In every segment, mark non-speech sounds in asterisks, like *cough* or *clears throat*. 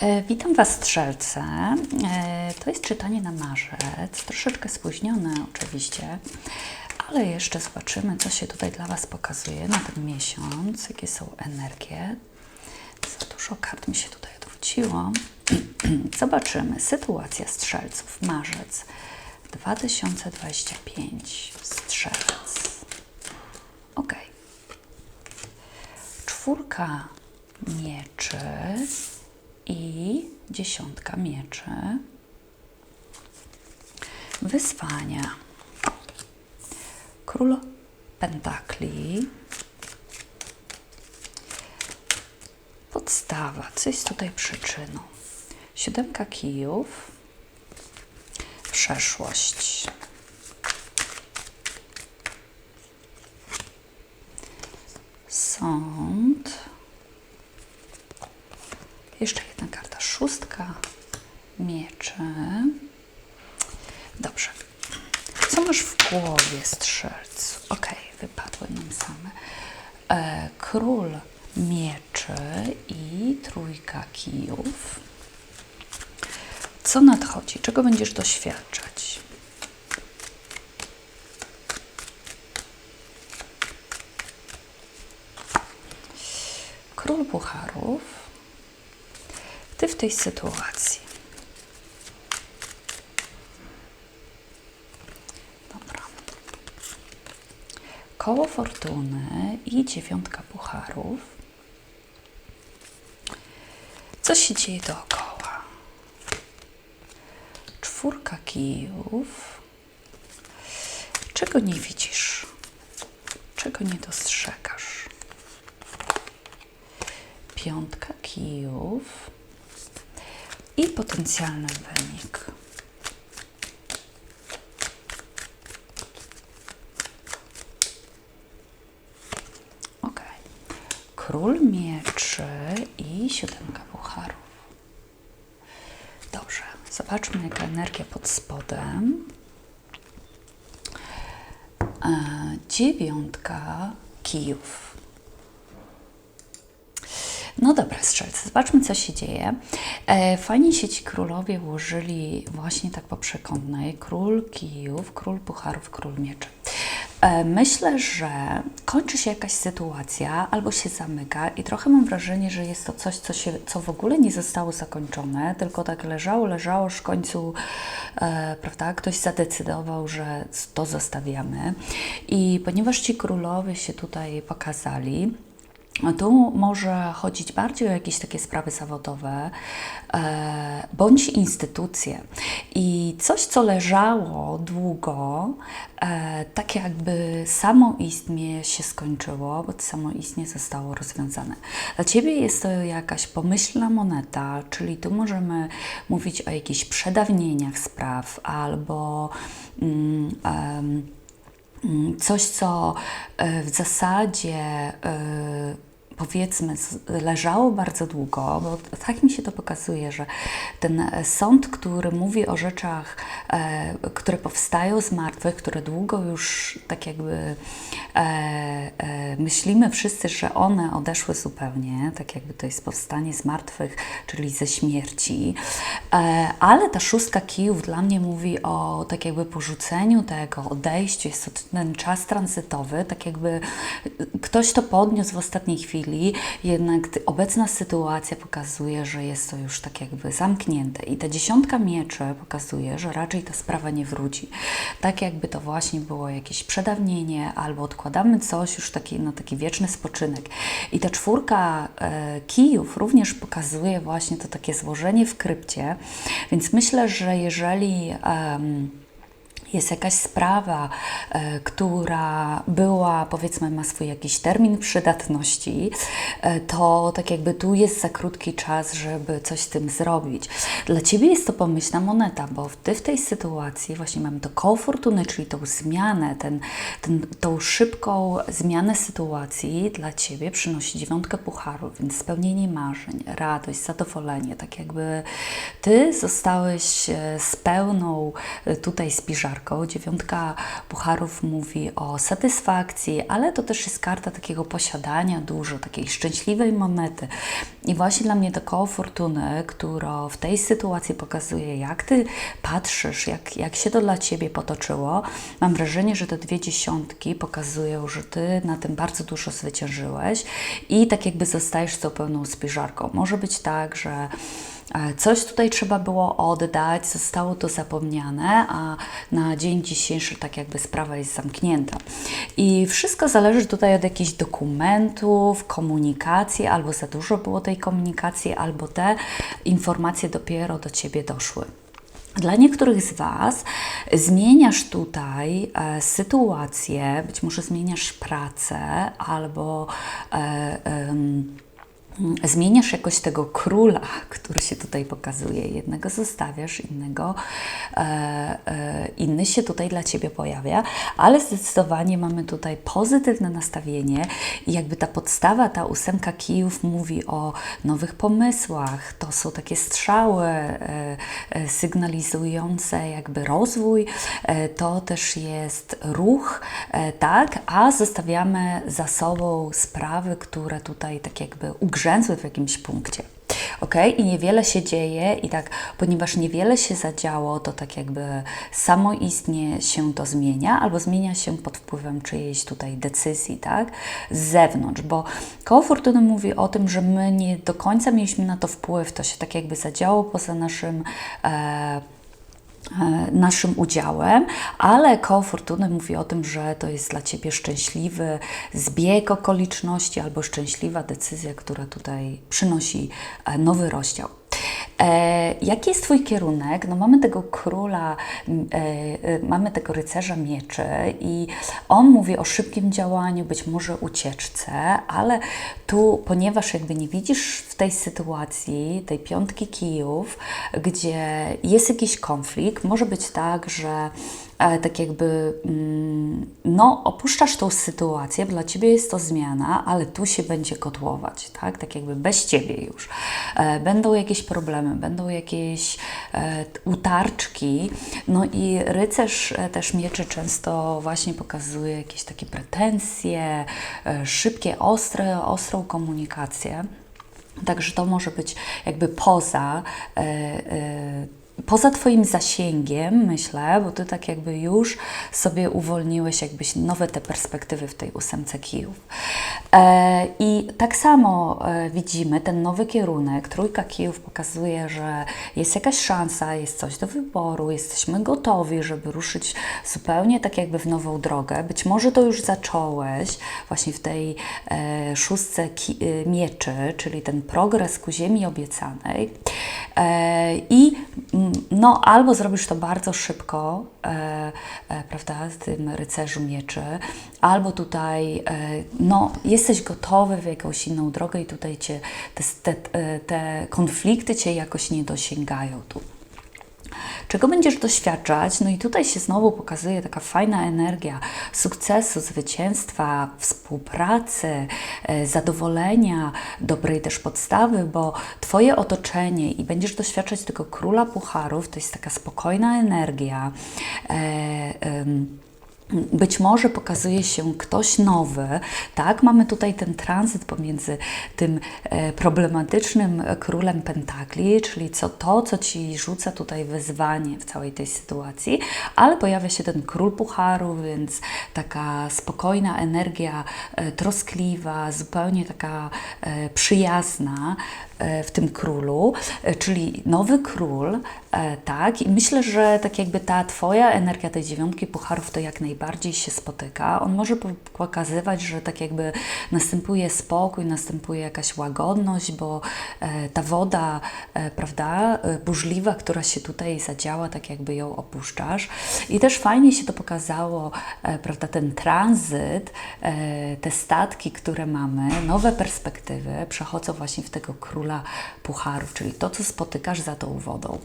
E, Witam Was, strzelce. E, To jest czytanie na marzec, troszeczkę spóźnione oczywiście, ale jeszcze zobaczymy, co się tutaj dla Was pokazuje na ten miesiąc, jakie są energie. Za dużo kart mi się tutaj odwróciło. *clears throat* Zobaczymy. Sytuacja strzelców, marzec 2025. Strzelec. Ok. Czwórka mieczy i dziesiątka mieczy. Wyzwania. Król pentakli. Podstawa. Co jest tutaj przyczyną? Siódemka kijów. Przeszłość. Sąd. Jeszcze jedna karta. Szóstka mieczy. Dobrze. Co masz w Ok, wypadły nam same. E, król mieczy i trójka kijów. Co nadchodzi? Czego będziesz doświadczać? Król pucharów. Ty w tej sytuacji. Koło fortuny i dziewiątka pucharów. Co się dzieje dookoła? Czwórka kijów. Czego nie widzisz? Czego nie dostrzegasz? Piątka kijów i potencjalny wynik. Ok. Król mieczy i siódemka pucharów. Dobrze, zobaczmy jaka energia pod spodem. E, dziewiątka kijów. No dobra, strzelcy, zobaczmy, co się dzieje. E, fajnie się ci królowie ułożyli właśnie tak po przekątnej. Król kijów, król pucharów, król mieczy. E, myślę, że kończy się jakaś sytuacja albo się zamyka i trochę mam wrażenie, że jest to coś, co, się, co w ogóle nie zostało zakończone, tylko tak leżało, leżało, aż w końcu e, prawda, ktoś zadecydował, że to zostawiamy. I ponieważ ci królowie się tutaj pokazali, tu może chodzić bardziej o jakieś takie sprawy zawodowe e, bądź instytucje. I coś, co leżało długo, e, tak jakby samoistnie się skończyło, bo to samoistnie zostało rozwiązane. Dla Ciebie jest to jakaś pomyślna moneta, czyli tu możemy mówić o jakichś przedawnieniach spraw albo. Mm, Mm, coś, co e, w zasadzie e, powiedzmy leżało bardzo długo, bo tak mi się to pokazuje, że ten e, sąd, który mówi o rzeczach, e, które powstają z martwych, które długo już tak jakby e, e, myślimy wszyscy, że one odeszły zupełnie, tak jakby to jest powstanie z martwych, czyli ze śmierci, e, ale ta szóstka kijów dla mnie mówi o tak jakby porzuceniu tego, odejściu, jest to ten czas tranzytowy, tak jakby ktoś to podniósł w ostatniej chwili, jednak ty- obecna sytuacja pokazuje, że jest to już tak jakby zamknięte i ta dziesiątka mieczy pokazuje, że raczej ta sprawa nie wróci. Tak jakby to właśnie było jakieś przedawnienie albo odkładamy coś już taki, no, taki wieczny spoczynek. I ta czwórka e, kijów również pokazuje właśnie to takie złożenie w krypcie, więc myślę, że jeżeli jest jakaś sprawa, e, która była, powiedzmy, ma swój jakiś termin przydatności, e, to tak jakby tu jest za krótki czas, żeby coś z tym zrobić. Dla Ciebie jest to pomyślna moneta, bo Ty w tej sytuacji właśnie mamy to koło fortuny, czyli tą zmianę, ten, ten, tą szybką zmianę sytuacji dla Ciebie przynosi dziewiątkę pucharów, więc spełnienie marzeń, radość, zadowolenie, tak jakby Ty zostałeś e, z pełną tutaj spiżarką spiżarką. Dziewiątka pucharów mówi o satysfakcji, ale to też jest karta takiego posiadania dużo, takiej szczęśliwej monety. I właśnie dla mnie to koło fortuny, które w tej sytuacji pokazuje, jak Ty patrzysz, jak, jak się to dla Ciebie potoczyło. Mam wrażenie, że te dwie dziesiątki pokazują, że Ty na tym bardzo dużo zwyciężyłeś i tak jakby zostajesz z tą pełną spiżarką. Może być tak, że coś tutaj trzeba było oddać, zostało to zapomniane, a na dzień dzisiejszy tak jakby sprawa jest zamknięta. I wszystko zależy tutaj od jakichś dokumentów, komunikacji, albo za dużo było tej komunikacji, albo te informacje dopiero do Ciebie doszły. Dla niektórych z Was zmieniasz tutaj e, sytuację, być może zmieniasz pracę albo e, e, zmieniasz jakoś tego króla, który się tutaj pokazuje. Jednego zostawiasz, innego, e, e, inny się tutaj dla Ciebie pojawia, ale zdecydowanie mamy tutaj pozytywne nastawienie i jakby ta podstawa, ta ósemka kijów mówi o nowych pomysłach. To są takie strzały e, e, sygnalizujące jakby rozwój. E, to też jest ruch, e, tak, a zostawiamy za sobą sprawy, które tutaj tak jakby ugrzekają w jakimś punkcie. Ok, i niewiele się dzieje, i tak, ponieważ niewiele się zadziało, to tak jakby samoistnie się to zmienia, albo zmienia się pod wpływem czyjejś tutaj decyzji, tak, z zewnątrz, bo koło fortuny mówi o tym, że my nie do końca mieliśmy na to wpływ, to się tak jakby zadziało poza naszym. E, naszym udziałem, ale koło fortuny mówi o tym, że to jest dla Ciebie szczęśliwy zbieg okoliczności albo szczęśliwa decyzja, która tutaj przynosi e, nowy rozdział. E, jaki jest Twój kierunek? No mamy tego króla, e, e, mamy tego rycerza mieczy i on mówi o szybkim działaniu, być może ucieczce, ale tu, ponieważ jakby nie widzisz w tej sytuacji, tej piątki kijów, gdzie jest jakiś konflikt, może być tak, że tak jakby, mm, no, opuszczasz tą sytuację, dla ciebie jest to zmiana, ale tu się będzie kotłować, tak? Tak jakby bez ciebie już. E, będą jakieś problemy, będą jakieś e, utarczki, no i rycerz też mieczy często właśnie pokazuje jakieś takie pretensje, szybkie, ostre, ostrą komunikację. Także to może być jakby poza poza Twoim zasięgiem, myślę, bo Ty tak jakby już sobie uwolniłeś jakbyś nowe te perspektywy w tej ósemce kijów. E, I tak samo e, widzimy ten nowy kierunek, trójka kijów pokazuje, że jest jakaś szansa, jest coś do wyboru, jesteśmy gotowi, żeby ruszyć zupełnie tak jakby w nową drogę. Być może to już zacząłeś właśnie w tej e, szóstce ki, e, mieczy, czyli ten progres ku ziemi obiecanej. E, I no, albo zrobisz to bardzo szybko, e, e, prawda, z tym rycerzu mieczy, albo tutaj, no, jesteś gotowy w jakąś inną drogę i tutaj cię, te, te, te konflikty cię jakoś nie dosięgają tu. Czego będziesz doświadczać? No i tutaj się znowu pokazuje taka fajna energia sukcesu, zwycięstwa, współpracy, e, zadowolenia, dobrej też podstawy, bo Twoje otoczenie i będziesz doświadczać tego króla pucharów, to jest taka spokojna energia. E, być może pokazuje się ktoś nowy, tak? Mamy tutaj ten tranzyt pomiędzy tym e, problematycznym królem pentakli, czyli co to, co ci rzuca tutaj wyzwanie w całej tej sytuacji, ale pojawia się ten król pucharu, więc taka spokojna energia, e, troskliwa, zupełnie taka e, przyjazna, w tym królu, e, czyli nowy król, e, tak, i myślę, że tak jakby ta Twoja energia tej dziewiątki pucharów to jak najbardziej się spotyka. On może pokazywać, że tak jakby następuje spokój, następuje jakaś łagodność, bo ta woda, prawda, burzliwa, która się tutaj zadziała, tak jakby ją opuszczasz. I też fajnie się to pokazało, prawda, ten tranzyt, te statki, które mamy, nowe perspektywy przechodzą właśnie w tego króla króla pucharów, czyli to, co spotykasz za tą wodą.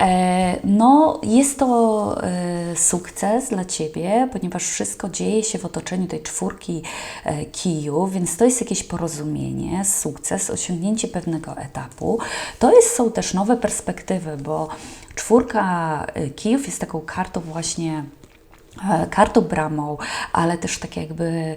E, no, jest to e, sukces dla Ciebie, ponieważ wszystko dzieje się w otoczeniu tej czwórki e, kijów, więc to jest jakieś porozumienie, sukces, osiągnięcie pewnego etapu. To jest, są też nowe perspektywy, bo czwórka kijów jest taką kartą właśnie kartą bramą, ale też tak jakby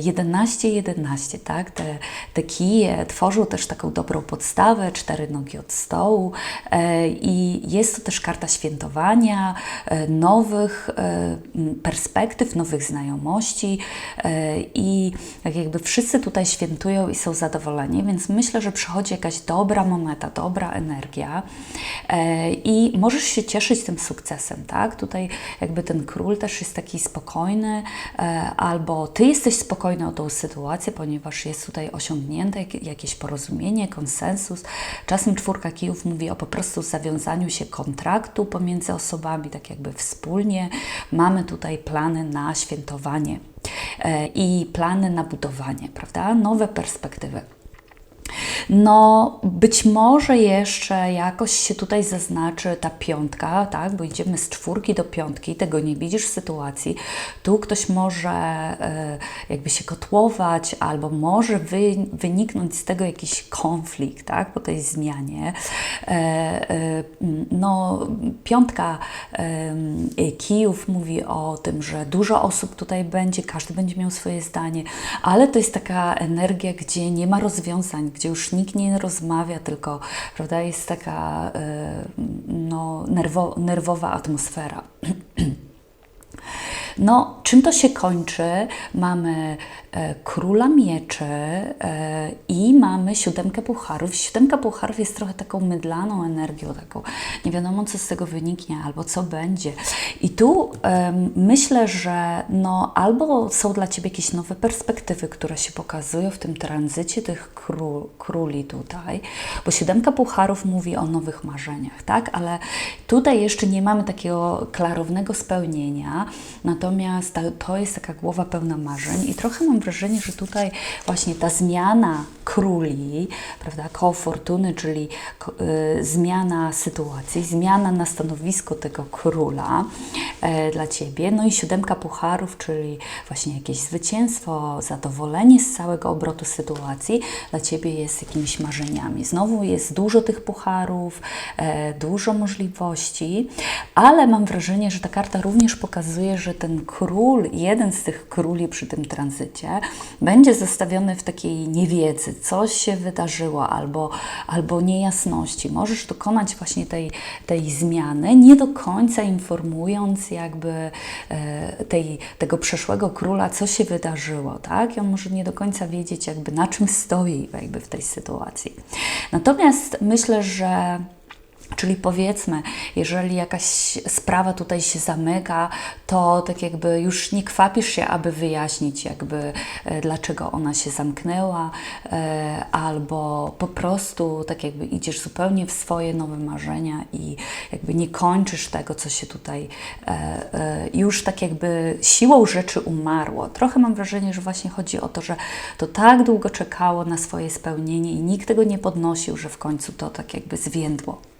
11-11, tak? Te, te kije tworzą też taką dobrą podstawę, cztery nogi od stołu e, i jest to też karta świętowania, e, nowych e, perspektyw, nowych znajomości e, i tak jakby wszyscy tutaj świętują i są zadowoleni, więc myślę, że przychodzi jakaś dobra moneta, dobra energia e, i możesz się cieszyć tym sukcesem, tak? Tutaj jakby ten król też jest taki spokojny, e, albo ty jesteś spokojny o tą sytuację, ponieważ jest tutaj osiągnięte jak- jakieś porozumienie, konsensus. Czasem czwórka kijów mówi o po prostu zawiązaniu się kontraktu pomiędzy osobami, tak jakby wspólnie mamy tutaj plany na świętowanie e, i plany na budowanie, prawda? Nowe perspektywy. No, być może jeszcze jakoś się tutaj zaznaczy ta piątka, tak? Bo idziemy z czwórki do piątki, tego nie widzisz sytuacji. Tu ktoś może e, jakby się kotłować, albo może wy, wyniknąć z tego jakiś konflikt, tak? Po tej zmianie. E, e, no, piątka kijów mówi o tym, że dużo osób tutaj będzie, każdy będzie miał swoje zdanie, ale to jest taka energia, gdzie nie ma rozwiązań, gdzie już nikt nie rozmawia, tylko prawda, jest taka e, no, nerwo, nerwowa atmosfera. *clears throat* No, czym to się kończy? Mamy e, króla mieczy e, i mamy siódemkę pucharów. Siódemka pucharów jest trochę taką mydlaną energią, taką nie wiadomo, co z tego wyniknie, albo co będzie. I tu em, myślę, że no, albo są dla Ciebie jakieś nowe perspektywy, które się pokazują w tym tranzycie tych kró, króli tutaj, bo siódemka pucharów mówi o nowych marzeniach, tak? Ale tutaj jeszcze nie mamy takiego klarownego spełnienia, natomiast ta, to jest taka głowa pełna marzeń i trochę mam wrażenie, że tutaj właśnie ta zmiana króli, prawda, koło fortuny, czyli y, zmiana sytuacji, zmiana na stanowisko tego króla e, dla Ciebie, no i siódemka pucharów, czyli właśnie jakieś zwycięstwo, zadowolenie z całego obrotu sytuacji dla Ciebie jest jakimiś marzeniami. Znowu jest dużo tych pucharów, e, dużo możliwości, ale mam wrażenie, że ta karta również pokazuje, że ten król, jeden z tych króli przy tym tranzycie, będzie zostawiony w takiej niewiedzy, coś się wydarzyło albo, albo niejasności. Możesz dokonać właśnie tej, tej zmiany, nie do końca informując jakby e, tej, tego przeszłego króla, co się wydarzyło, tak? I on może nie do końca wiedzieć jakby na czym stoi jakby w tej sytuacji. Natomiast myślę, że Czyli powiedzmy, jeżeli jakaś sprawa tutaj się zamyka, to tak jakby już nie kwapisz się, aby wyjaśnić jakby e, dlaczego ona się zamknęła, e, albo po prostu tak jakby idziesz zupełnie w swoje nowe marzenia i jakby nie kończysz tego, co się tutaj e, już tak jakby siłą rzeczy umarło. Trochę mam wrażenie, że właśnie chodzi o to, że to tak długo czekało na swoje spełnienie i nikt tego nie podnosił, że w końcu to tak jakby zwiędło.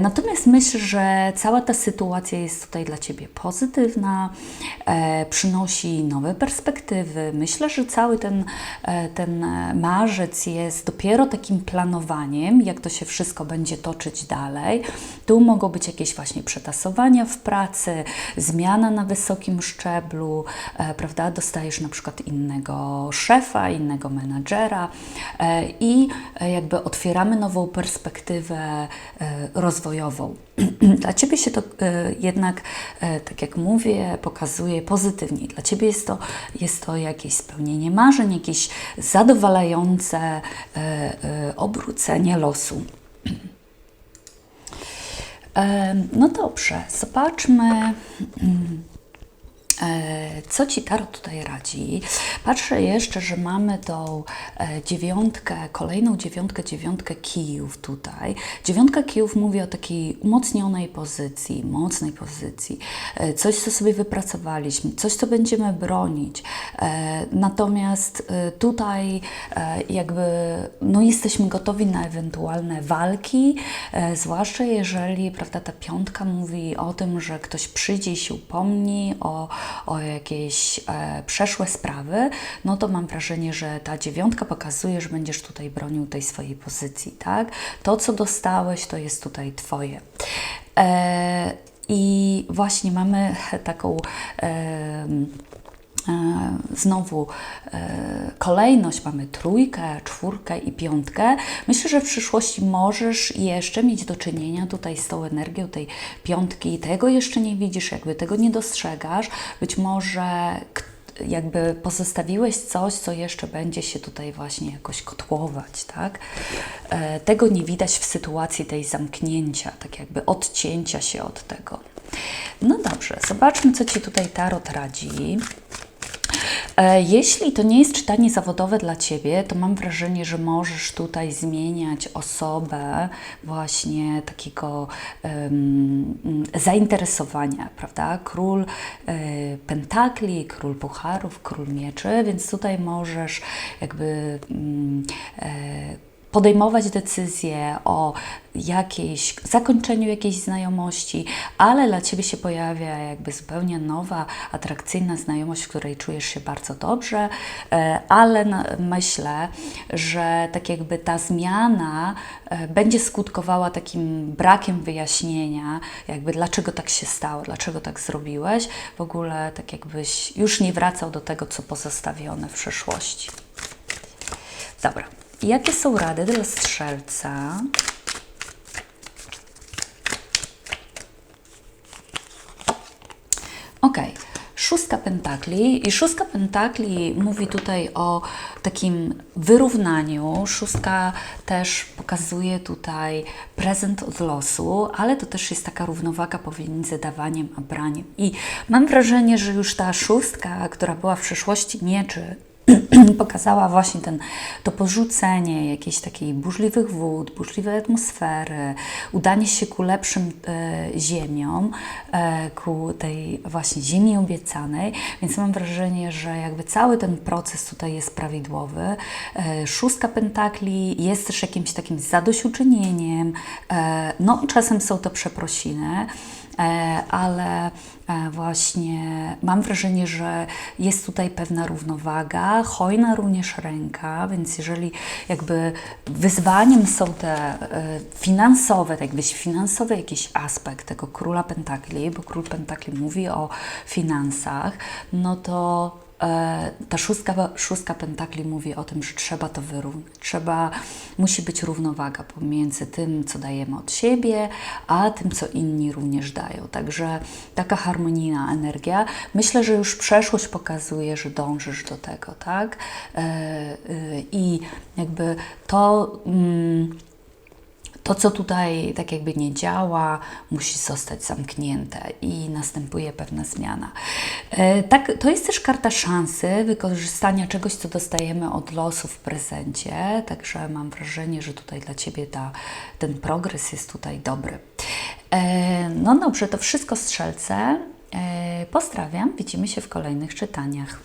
Natomiast myślę, że cała ta sytuacja jest tutaj dla Ciebie pozytywna, e, przynosi nowe perspektywy. Myślę, że cały ten, e, ten e, marzec jest dopiero takim planowaniem, jak to się wszystko będzie toczyć dalej. Tu mogą być jakieś właśnie przetasowania w pracy, zmiana na wysokim szczeblu, e, prawda? Dostajesz na przykład innego szefa, innego menadżera e, i e, jakby otwieramy nową perspektywę e, rozwojową. *clears throat* Dla Ciebie się to e, jednak, e, tak jak mówię, pokazuje pozytywnie. Dla Ciebie jest to, jest to jakieś spełnienie marzeń, jakieś zadowalające e, obrócenie losu. *clears throat* No dobrze, zobaczmy. E, Co Ci Tarot tutaj radzi? Patrzę jeszcze, że mamy tą e, dziewiątkę, kolejną dziewiątkę, dziewiątkę kijów tutaj. Dziewiątka kijów mówi o takiej umocnionej pozycji, mocnej pozycji, e, coś, co sobie wypracowaliśmy, coś, co będziemy bronić. Natomiast tutaj jakby no, jesteśmy gotowi na ewentualne walki, zwłaszcza jeżeli prawda, ta piątka mówi o tym, że ktoś przyjdzie i się upomni o, o jakieś e, przeszłe sprawy, no to mam wrażenie, że ta dziewiątka pokazuje, że będziesz tutaj bronił tej swojej pozycji, tak? To, co dostałeś, to jest tutaj Twoje. E, I właśnie mamy taką. E, znowu e, kolejność mamy trójkę, czwórkę i piątkę. Myślę, że w przyszłości możesz jeszcze mieć do czynienia tutaj z tą energią tej piątki. Tego jeszcze nie widzisz, jakby tego nie dostrzegasz. Być może jakby pozostawiłeś coś, co jeszcze będzie się tutaj właśnie jakoś kotłować, tak? E, Tego nie widać w sytuacji tej zamknięcia, tak jakby odcięcia się od tego. No dobrze, zobaczmy, co Ci tutaj Tarot radzi. E, Jeśli to nie jest czytanie zawodowe dla Ciebie, to mam wrażenie, że możesz tutaj zmieniać osobę właśnie takiego em, zainteresowania, prawda? Król e, pentakli, król pucharów, król mieczy, więc tutaj możesz jakby mm, e, podejmować decyzje o jakiejś, zakończeniu jakiejś znajomości, ale dla Ciebie się pojawia jakby zupełnie nowa, atrakcyjna znajomość, w której czujesz się bardzo dobrze, e, ale myślę, że tak jakby ta zmiana e, będzie skutkowała takim brakiem wyjaśnienia, jakby dlaczego tak się stało, dlaczego tak zrobiłeś, w ogóle tak jakbyś już nie wracał do tego, co pozostawione w przeszłości. Dobra. Jakie są rady dla strzelca? Ok, szóstka pentakli i szóstka pentakli mówi tutaj o takim wyrównaniu. Szóstka też pokazuje tutaj prezent od losu, ale to też jest taka równowaga pomiędzy dawaniem a braniem. I mam wrażenie, że już ta szóstka, która była w przeszłości mieczy, *clears throat* pokazała właśnie ten, to porzucenie jakiejś takiej burzliwych wód, burzliwej atmosfery, udanie się ku lepszym e, ziemiom, e, ku tej właśnie ziemi obiecanej, więc mam wrażenie, że jakby cały ten proces tutaj jest prawidłowy. E, szóstka pentakli jest też jakimś takim zadośćuczynieniem, e, no czasem są to przeprosiny, ale e, właśnie mam wrażenie, że jest tutaj pewna równowaga, hojna również ręka, więc jeżeli jakby wyzwaniem są te e, finansowe, tak jakby finansowy jakiś aspekt tego króla pentakli, bo król pentakli mówi o finansach, no to e, ta szóstka, szóstka pentakli mówi o tym, że trzeba to wyrównać. Trzeba, musi być równowaga pomiędzy tym, co dajemy od siebie, a tym, co inni również dają. Także taka harmonijna energia. Myślę, że już przeszłość pokazuje, że dążysz do tego, tak? E, e, I jakby to. Mm, to, co tutaj tak jakby nie działa, musi zostać zamknięte i następuje pewna zmiana. E, tak, to jest też karta szansy wykorzystania czegoś, co dostajemy od losu w prezencie, także mam wrażenie, że tutaj dla Ciebie ta, ten progres jest tutaj dobry. E, no dobrze, to wszystko strzelce. E, pozdrawiam, widzimy się w kolejnych czytaniach.